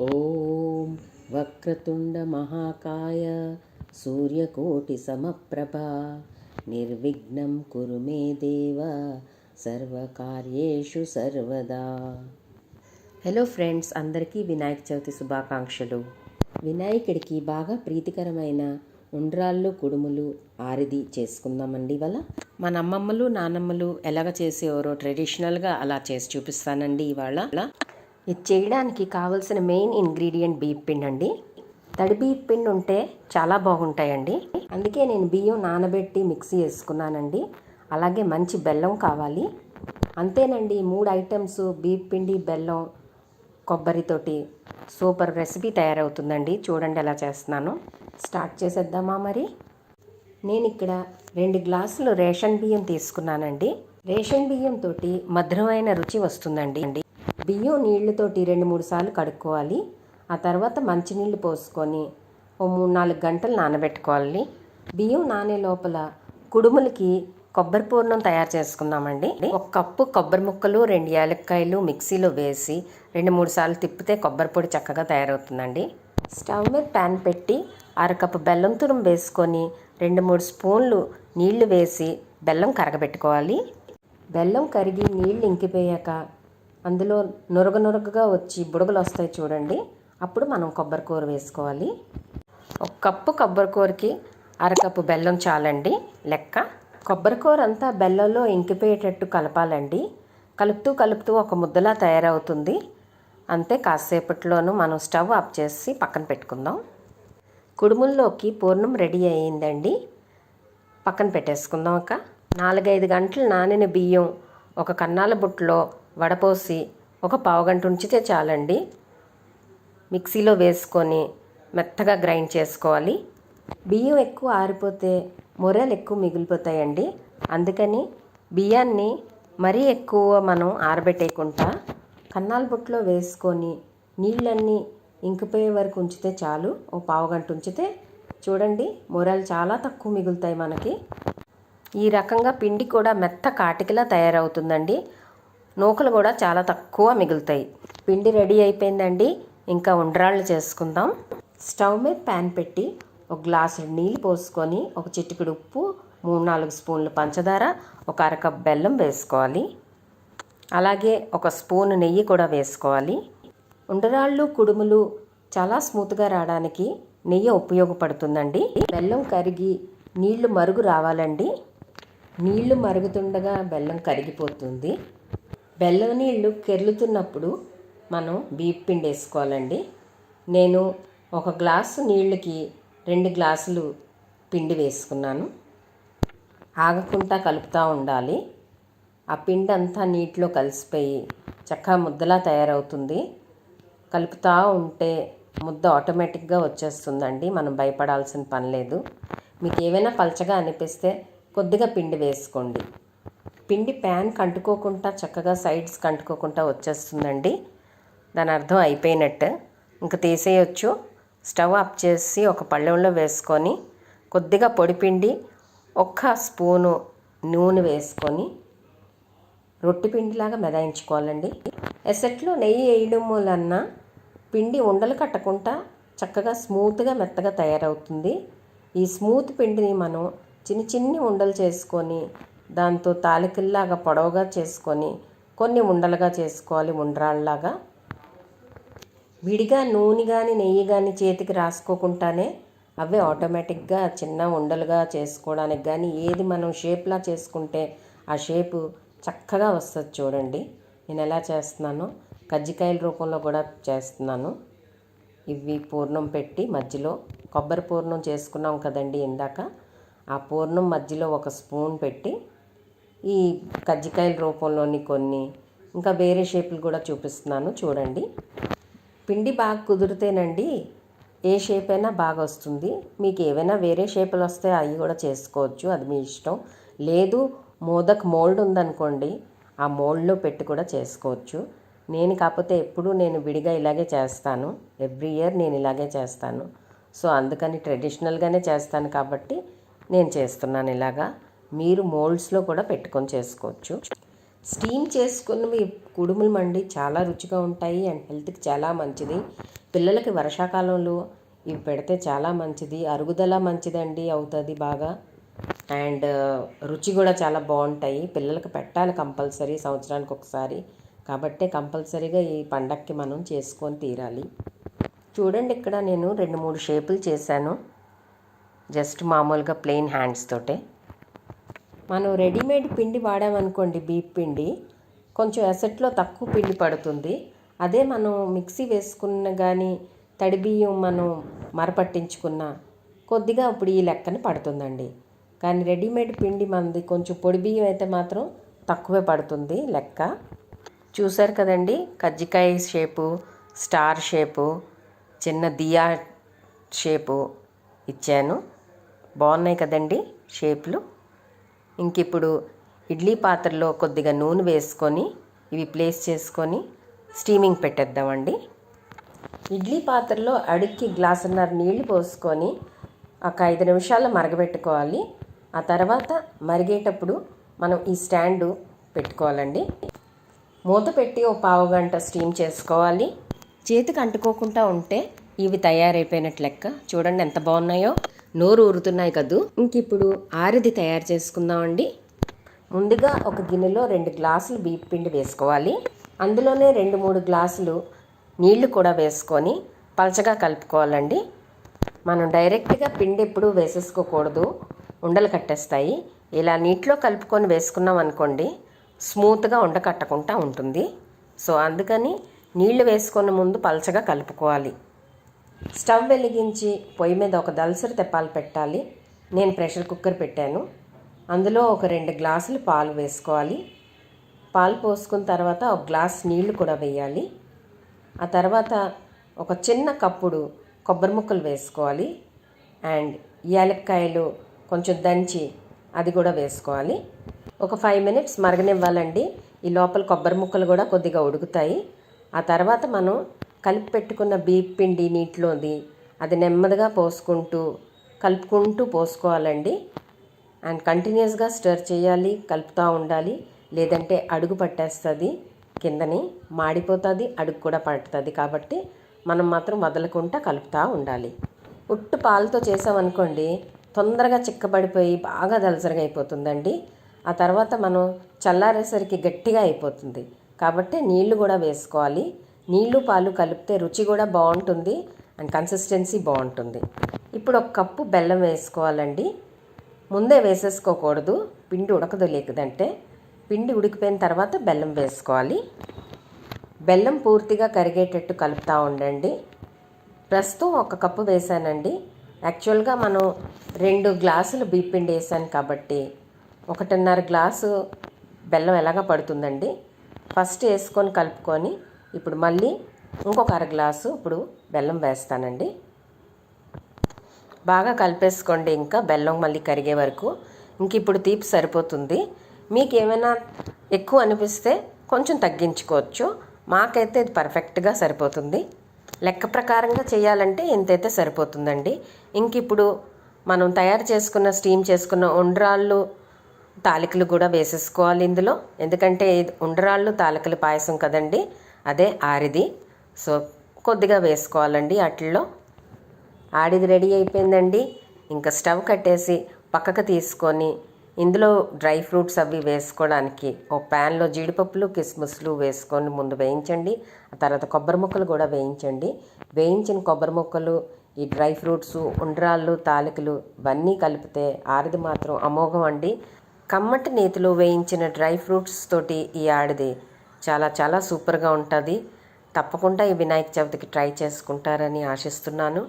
ॐ वक्रतुण्डमहाकाय सूर्यकोटिसमप्रभा निर्विघ्नं कुरु मे देव సర్వకార్యేషు సర్వదా హలో ఫ్రెండ్స్ అందరికీ వినాయక చవితి శుభాకాంక్షలు వినాయకుడికి బాగా ప్రీతికరమైన ఉండ్రాళ్ళు కుడుములు ఆరిది చేసుకుందామండి ఇవాళ మన అమ్మమ్మలు నానమ్మలు ఎలాగ చేసేవారో ట్రెడిషనల్గా అలా చేసి చూపిస్తానండి ఇవాళ ఇది చేయడానికి కావలసిన మెయిన్ ఇంగ్రీడియంట్ బియ్యం పిండి అండి. తడి బియ్యం పిండి ఉంటే చాలా బాగుంటాయండి. అందుకే నేను బియ్యం నానబెట్టి మిక్సీ వేసుకున్నానండి. అలాగే మంచి బెల్లం కావాలి. అంతేనండి మూడు ఐటమ్స్ బియ్యం పిండి బెల్లం కొబ్బరితోటి సూపర్ రెసిపీ తయారవుతుందండి. చూడండి ఎలా చేస్తున్నాను. స్టార్ట్ చేసేద్దామా మరి? నేను ఇక్కడ రెండు గ్లాసులు రేషన్ బియ్యం తీసుకున్నానండి. రేషన్ బియ్యంతో మధురమైన రుచి వస్తుందండి. బియ్యం నీళ్ళతోటి రెండు మూడు సార్లు కడుక్కోవాలి. ఆ తర్వాత మంచినీళ్ళు పోసుకొని ఓ మూడు నాలుగు గంటలు నానబెట్టుకోవాలి. బియ్యం నానే లోపల కుడుములకి కొబ్బరి పూర్ణం తయారు చేసుకున్నామండి ఒక కప్పు కొబ్బరి ముక్కలు రెండు యాలక్కాయలు మిక్సీలో వేసి రెండు మూడు సార్లు తిప్పితే కొబ్బరి పొడి చక్కగా తయారవుతుందండి. స్టవ్ మీద ప్యాన్ పెట్టి అరకప్పు బెల్లం తురుము వేసుకొని రెండు మూడు స్పూన్లు నీళ్ళు వేసి బెల్లం కరగబెట్టుకోవాలి. బెల్లం కరిగి నీళ్ళు ఇంకిపోయాక అందులో నురగ నురగగా వచ్చి బుడగలు వస్తాయి చూడండి. అప్పుడు మనం కొబ్బరి కూర వేసుకోవాలి. ఒక కప్పు కొబ్బరి కూరకి అరకప్పు బెల్లం చాలండి. లెక్క. కొబ్బరి కూర అంతా బెల్లంలో ఇంకిపోయేటట్టు కలపాలండి. కలుపుతూ కలుపుతూ ఒక ముద్దలా తయారవుతుంది. అంతే కాసేపట్లోనూ మనం స్టవ్ ఆఫ్ చేసి పక్కన పెట్టుకుందాం. కుడుముల్లోకి పూర్ణం రెడీ అయ్యిందండి. పక్కన పెట్టేసుకుందాం ఒక నాలుగైదు గంటలు నానిన బియ్యం ఒక కన్నాల బుట్టలో వడపోసి ఒక పావుగంట ఉంచితే చాలండి. మిక్సీలో వేసుకొని మెత్తగా గ్రైండ్ చేసుకోవాలి. బియ్యం ఎక్కువ ఆరిపోతే మొరలు ఎక్కువ మిగిలిపోతాయండి. అందుకని బియ్యాన్ని మరీ ఎక్కువ మనం ఆరబెట్టేయకుండా కన్నాల బుట్టలో వేసుకొని నీళ్ళన్నీ ఇంకిపోయే వరకు ఉంచితే చాలు. ఓ పావుగంట ఉంచితే చూడండి మొరలు చాలా తక్కువ మిగులుతాయి మనకి. ఈ రకంగా పిండి కూడా మెత్త కాటికిలా తయారవుతుందండి. నూకలు కూడా చాలా తక్కువ మిగులుతాయి. పిండి రెడీ అయిపోయిందండి. ఇంకా ఉండ్రాళ్ళు చేసుకుందాం. స్టవ్ మీద ప్యాన్ పెట్టి ఒక గ్లాసు నీళ్ళు పోసుకొని ఒక చిటికెడు ఉప్పు మూడు నాలుగు స్పూన్లు పంచదార ఒక అరకప్ బెల్లం వేసుకోవాలి. అలాగే ఒక స్పూన్ నెయ్యి కూడా వేసుకోవాలి. ఉండరాళ్ళు కుడుములు చాలా స్మూత్గా రావడానికి నెయ్యి ఉపయోగపడుతుందండి. బెల్లం కరిగి నీళ్ళు మరుగు రావాలండి. నీళ్ళు మరుగుతుండగా బెల్లం కరిగిపోతుంది. బెల్లం నీళ్ళు కెర్లుతున్నప్పుడు మనం బీప్ పిండి వేసుకోవాలండి నేను ఒక గ్లాసు నీళ్ళకి రెండు గ్లాసులు పిండి వేసుకున్నాను. ఆగకుండా కలుపుతూ ఉండాలి. ఆ పిండి అంతా నీటిలో కలిసిపోయి చక్కగా ముద్దలా తయారవుతుంది. కలుపుతూ ఉంటే ముద్ద ఆటోమేటిక్గా వచ్చేస్తుందండి. మనం భయపడాల్సిన పని లేదు. మీకు ఏమైనా పలచగా అనిపిస్తే కొద్దిగా పిండి వేసుకోండి. పిండి ప్యాన్ కంటుకోకుండా చక్కగా సైడ్స్ కంటుకోకుండా వచ్చేస్తుందండి. దాని అర్థం అయిపోయినట్టు. ఇంకా తీసేయచ్చు. స్టవ్ ఆఫ్ చేసి ఒక పళ్ళెంలో వేసుకొని కొద్దిగా పొడిపిండి ఒక్క స్పూను నూనె వేసుకొని రొట్టె పిండిలాగా మెదాయించుకోవాలండి. ఎసట్లో నెయ్యి వేయడం వలన పిండి ఉండలు కట్టకుండా చక్కగా స్మూత్గా మెత్తగా తయారవుతుంది. ఈ స్మూత్ పిండిని మనం చిన్ని చిన్ని ఉండలు చేసుకొని దాంతో తాలికల్లాగా పొడవుగా చేసుకొని కొన్ని ఉండలుగా చేసుకోవాలి ఉండ్రాళ్ళలాగా విడిగా నూనె కానీ నెయ్యి కానీ చేతికి రాసుకోకుండానే అవే ఆటోమేటిక్గా చిన్న ఉండలుగా చేసుకోవడానికి కానీ ఏది మనం షేప్లా చేసుకుంటే ఆ షేపు చక్కగా వస్తుంది చూడండి. నేను ఎలా చేస్తున్నానో కజ్జికాయల రూపంలో కూడా చేస్తున్నాను. ఇవి పూర్ణం పెట్టి మధ్యలో కొబ్బరి పూర్ణం చేసుకున్నాం కదండి ఇందాక. ఆ పూర్ణం మధ్యలో ఒక స్పూన్ పెట్టి ఈ కజ్జికాయల రూపంలోని కొన్ని ఇంకా వేరే షేపులు కూడా చూపిస్తున్నాను చూడండి. పిండి బాగా కుదిరితేనండి ఏ షేప్ అయినా బాగా వస్తుంది. మీకు ఏవైనా వేరే షేపులు వస్తే అవి కూడా చేసుకోవచ్చు అది మీ ఇష్టం. లేదు మోదక్ మోల్డ్ ఉందనుకోండి ఆ మోల్డ్లో పెట్టి కూడా చేసుకోవచ్చు. నేను కాకపోతే ఎప్పుడూ నేను విడిగా ఇలాగే చేస్తాను. ఎవ్రీ ఇయర్ నేను ఇలాగే చేస్తాను. సో అందుకని ట్రెడిషనల్గానే చేస్తాను కాబట్టి నేను చేస్తున్నాను ఇలాగా. మీరు మోల్డ్స్లో కూడా పెట్టుకొని చేసుకోవచ్చు. స్టీమ్ చేసుకున్నవి కుడుములు మండి చాలా రుచిగా ఉంటాయి అండ్ హెల్త్కి చాలా మంచిది. పిల్లలకి వర్షాకాలంలో ఇవి పెడితే చాలా మంచిది. అరుగుదల మంచిదండి అవుతుంది బాగా. అండ్ రుచి కూడా చాలా బాగుంటాయి. పిల్లలకు పెట్టాలి కంపల్సరీ సంవత్సరానికి ఒకసారి. కాబట్టే కంపల్సరీగా ఈ పండక్కి మనం చేసుకొని తీరాలి. చూడండి ఇక్కడ నేను రెండు మూడు షేపులు చేశాను. జస్ట్ మామూలుగా ప్లెయిన్ హ్యాండ్స్ తోటే. మనం రెడీమేడ్ పిండి వాడామనుకోండి బీప్ పిండి కొంచెం ఎసట్లో తక్కువ పిండి పడుతుంది. అదే మనం మిక్సీ వేసుకున్న కానీ తడి బియ్యం మనం మరపట్టించుకున్న కొద్దిగా ఇప్పుడు ఈ లెక్కన పడుతుందండి. కానీ రెడీమేడ్ పిండి మనది కొంచెం పొడి బియ్యం అయితే మాత్రం తక్కువే పడుతుంది లెక్క. చూసారు కదండి కజ్జికాయ షేపు స్టార్ షేపు చిన్న దియా షేపు ఇచ్చాను. బాగున్నాయి కదండి షేప్లు. ఇంకిప్పుడు ఇడ్లీ పాత్రలో కొద్దిగా నూనె వేసుకొని ఇవి ప్లేస్ చేసుకొని స్టీమింగ్ పెట్టేద్దామండి. ఇడ్లీ పాత్రలో అడిక్కి గ్లాసున్నర నీళ్ళు పోసుకొని ఒక ఐదు నిమిషాలు మరగబెట్టుకోవాలి. ఆ తర్వాత మరిగేటప్పుడు మనం ఈ స్టాండు పెట్టుకోవాలండి. మూత పెట్టి ఓ పావు గంట స్టీమ్ చేసుకోవాలి. చేతికి అంటుకోకుండా ఉంటే ఇవి తయారైపోయినట్టు లెక్క. చూడండి ఎంత బాగున్నాయో. నోరు ఊరుతున్నాయి కదూ? ఇంక ఇప్పుడు ఆరిది తయారు చేసుకుందామండి. ముందుగా ఒక గిన్నెలో రెండు గ్లాసులు బియ్య పిండి వేసుకోవాలి. అందులోనే రెండు మూడు గ్లాసులు నీళ్ళు కూడా వేసుకొని పలచగా కలుపుకోవాలండి. మనం డైరెక్ట్గా పిండి ఎప్పుడు వేసేసుకోకూడదు. ఉండలు కట్టేస్తాయి. ఇలా నీటిలో కలుపుకొని వేసుకున్నాం అనుకోండి స్మూత్గా ఉండకట్టకుండా ఉంటుంది. సో అందుకని నీళ్ళు వేసుకున్న ముందు పలచగా కలుపుకోవాలి. స్టవ్ వెలిగించి పొయ్యి మీద ఒక దలసరి తెప్పాలు పెట్టాలి. నేను ప్రెషర్ కుక్కర్ పెట్టాను. అందులో ఒక రెండు గ్లాసులు పాలు వేసుకోవాలి. పాలు పోసుకున్న తర్వాత ఒక గ్లాస్ నీళ్ళు కూడా వేయాలి. ఆ తర్వాత ఒక చిన్న కప్పుడు కొబ్బరి ముక్కలు వేసుకోవాలి. అండ్ యాలక్కాయలు కొంచెం దంచి అది కూడా వేసుకోవాలి. ఒక ఫైవ్ మినిట్స్ మరగనివ్వాలండి. ఈ లోపల కొబ్బరి ముక్కలు కూడా కొద్దిగా ఉడుకుతాయి. ఆ తర్వాత మనం కలిపి పెట్టుకున్న బీప్ పిండి నీటిలోది అది నెమ్మదిగా పోసుకుంటూ కలుపుకుంటూ పోసుకోవాలండి. అండ్ కంటిన్యూస్గా స్టర్ చేయాలి కలుపుతూ ఉండాలి. లేదంటే అడుగు పట్టేస్తుంది కిందని మాడిపోతుంది అడుగు కూడా పడుతుంది. కాబట్టి మనం మాత్రం వదలకుండా కలుపుతూ ఉండాలి. ఉట్టు పాలతో చేసామనుకోండి తొందరగా చిక్కబడిపోయి బాగా దలసరిగా అయిపోతుందండి. ఆ తర్వాత మనం చల్లారేసరికి గట్టిగా అయిపోతుంది. కాబట్టి నీళ్ళు కూడా వేసుకోవాలి. నీళ్ళు పాలు కలిపితే రుచి కూడా బాగుంటుంది అండ్ కన్సిస్టెన్సీ బాగుంటుంది. ఇప్పుడు ఒక కప్పు బెల్లం వేసుకోవాలండి. ముందే వేసేసుకోకూడదు. పిండి ఉడకదు లేకదంటే పిండి ఉడికిపోయిన తర్వాత బెల్లం వేసుకోవాలి. బెల్లం పూర్తిగా కరిగేటట్టు కలుపుతూ ఉండండి. ప్రస్తుతం ఒక కప్పు వేసానండి. యాక్చువల్గా మనం రెండు గ్లాసులు పిండి వేసాను కాబట్టి ఒకటిన్నర గ్లాసు బెల్లం ఎలాగ పడుతుందండి? ఫస్ట్ వేసుకొని కలుపుకొని ఇప్పుడు మళ్ళీ ఇంకొక అర గ్లాసు ఇప్పుడు బెల్లం వేస్తానండి. బాగా కలిపేసుకోండి ఇంకా బెల్లం మళ్ళీ కరిగే వరకు. ఇంక ఇప్పుడు తీపి సరిపోతుంది. మీకు ఏమైనా ఎక్కువ అనిపిస్తే కొంచెం తగ్గించుకోవచ్చు. మాకైతే ఇది పర్ఫెక్ట్గా సరిపోతుంది. లెక్క ప్రకారంగా చేయాలంటే ఇంతైతే సరిపోతుందండి. ఇంక ఇప్పుడు మనం తయారు చేసుకున్న స్టీమ్ చేసుకున్న ఉండ్రాళ్ళు తాలికలు కూడా వేసేసుకోవాలి ఇందులో. ఎందుకంటే ఉండరాళ్ళు తాలికలు పాయసం కదండి. అదే ఆరిది. సో కొద్దిగా వేసుకోవాలండి వాటిల్లో ఆడిది రెడీ అయిపోయిందండి. ఇంకా స్టవ్ కట్టేసి పక్కకు తీసుకొని ఇందులో డ్రై ఫ్రూట్స్ అవి వేసుకోవడానికి ఓ ప్యాన్లో జీడిపప్పులు కిస్మిస్లు వేసుకొని ముందు వేయించండి. ఆ తర్వాత కొబ్బరి ముక్కలు కూడా వేయించండి. వేయించిన కొబ్బరి ముక్కలు ఈ డ్రై ఫ్రూట్స్ ఉండ్రాళ్ళు తాలికలు ఇవన్నీ కలిపితే ఆరిది మాత్రం అమోఘం అండి. కమ్మటి నేతిలో వేయించిన డ్రై ఫ్రూట్స్ తోటి ఈ ఆడిది చాలా చాలా సూపర్గా ఉంటుంది. తప్పకుండా ఈ వినాయక చవితికి ట్రై చేసుకుంటారని ఆశిస్తున్నాను.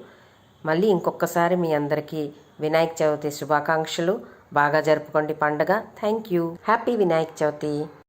మళ్ళీ ఇంకొకసారి మీ అందరికీ వినాయక చవితి శుభాకాంక్షలు. బాగా జరుపుకోండి పండగ. Thank you happy Vinayaka Chavithi.